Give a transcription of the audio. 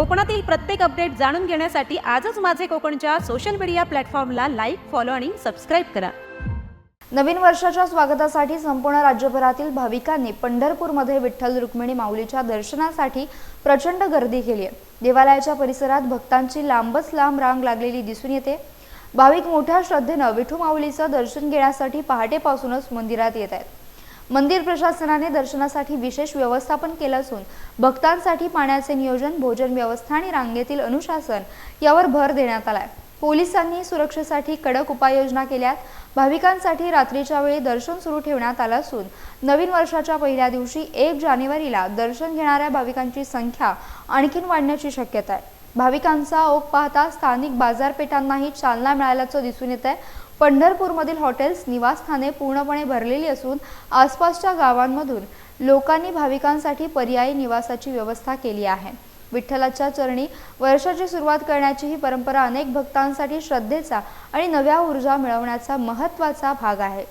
कोकणातील प्रत्येक अपडेट जाणून घेण्यासाठी आजच माझे कोकणच्या सोशल मीडिया प्लॅटफॉर्मला लाईक फॉलो आणि सबस्क्राईब करा. नवीन वर्षाच्या स्वागतासाठी संपूर्ण राज्यभरातील भाविकांनी पंढरपूरमध्ये विठ्ठल रुक्मिणी माऊलीच्या दर्शनासाठी प्रचंड गर्दी केली आहे. देवालयाच्या परिसरात भक्तांची लांबच लांब रांग लागलेली दिसून येते. भाविक मोठ्या श्रद्धेनं विठू माऊलीचं दर्शन घेण्यासाठी पहाटेपासूनच मंदिरात येत आहेत. मंदिर प्रशासनाने दर्शनासाठी विशेष व्यवस्थापन केलं असून भक्तांसाठी पाण्याचे नियोजन भोजन व्यवस्था आणि रांगेतील अनुशासन यावर भर देण्यात आलाय. पोलिसांनी सुरक्षेसाठी कडक उपाययोजना केल्यात. भाविकांसाठी रात्रीच्या वेळी दर्शन सुरू ठेवण्यात आलं असून नवीन वर्षाच्या पहिल्या दिवशी एक जानेवारीला दर्शन घेणाऱ्या भाविकांची संख्या आणखीन वाढण्याची शक्यता आहे. भाविकांचा ओघ पाहता स्थानिक बाजारपेठांनाही चालना मिळाल्याचं दिसून येत आहे पंढरपूरमधील हॉटेल्स निवासस्थाने पूर्णपणे भरलेली असून आसपासच्या गावांमधून लोकांनी भाविकांसाठी पर्यायी निवासाची व्यवस्था केली आहे. विठ्ठलाच्या चरणी वर्षाची सुरुवात करण्याची ही परंपरा अनेक भक्तांसाठी श्रद्धेचा आणि नव्या ऊर्जा मिळवण्याचा महत्त्वाचा भाग आहे.